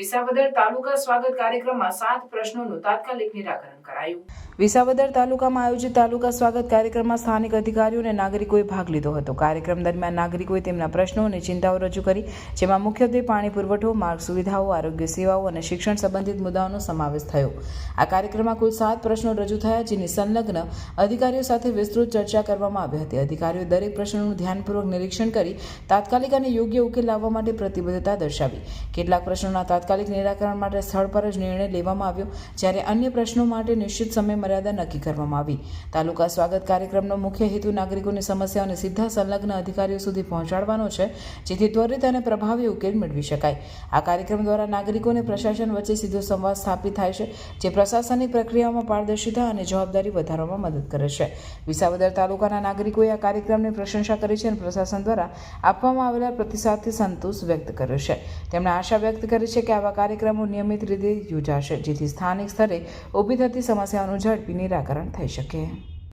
વિસાવદર તાલુકા સ્વાગત કાર્યક્રમમાં સાત પ્રશ્નોનું તાત્કાલિક નિરાકરણ કરાયું. વિસાવદર તાલુકામાં આયોજિત તાલુકા સ્વાગત કાર્યક્રમમાં સ્થાનિક અધિકારીઓ અને નાગરિકોએ ભાગ લીધો હતો. કાર્યક્રમ દરમિયાન નાગરિકોએ તેમના પ્રશ્નો અને ચિંતાઓ રજૂ કરી, જેમાં મુખ્યત્વે પાણી પુરવઠો, માર્ગ સુવિધાઓ, આરોગ્ય સેવાઓ અને શિક્ષણ સંબંધિત મુદ્દાઓનો સમાવેશ થયો. આ કાર્યક્રમમાં કુલ સાત પ્રશ્નો રજૂ થયા, જેની સંલગ્ન અધિકારીઓ સાથે વિસ્તૃત ચર્ચા કરવામાં આવી હતી. અધિકારીઓ દરેક પ્રશ્નોનું ધ્યાનપૂર્વક નિરીક્ષણ કરી, તાત્કાલિક અને યોગ્ય ઉકેલ લાવવા માટે પ્રતિબદ્ધતા દર્શાવી. કેટલાક પ્રશ્નોના તાત્કાલિક નિરાકરણ માટે સ્થળ પર જ નિર્ણય લેવામાં આવ્યો, જ્યારે અન્ય પ્રશ્નો માટે નિશ્ચિત સમય મર્યાદા નક્કી કરવામાં આવી. તાલુકા સ્વાગત કાર્યક્રમનો મુખ્ય હેતુ નાગરિકોની સમસ્યાઓને સીધા સંલગ્ન અધિકારીઓ સુધી પહોંચાડવાનો છે, જેથી ત્વરિત અને પ્રભાવી ઉકેલ મેળવી શકાય. આ કાર્યક્રમ દ્વારા નાગરિકોને પ્રશાસન વચ્ચે સીધો સંવાદ સ્થાપિત થાય છે, જે પ્રશાસનિક પ્રક્રિયામાં પારદર્શિતા અને જવાબદારી વધારવામાં મદદ કરે છે. વિસાવદર તાલુકાના નાગરિકોએ આ કાર્યક્રમની પ્રશંસા કરી છે અને પ્રશાસન દ્વારા આપવામાં આવેલા પ્રતિસાદથી સંતોષ વ્યક્ત કર્યો છે. તેમણે આશા વ્યક્ત કરી છે કે આવા કાર્યક્રમો નિયમિત રીતે યોજાશે, જેથી સ્થાનિક સ્તરે ઊભી થતી સમસ્યાઓનું ઝડપી નિરાકરણ થઈ શકે.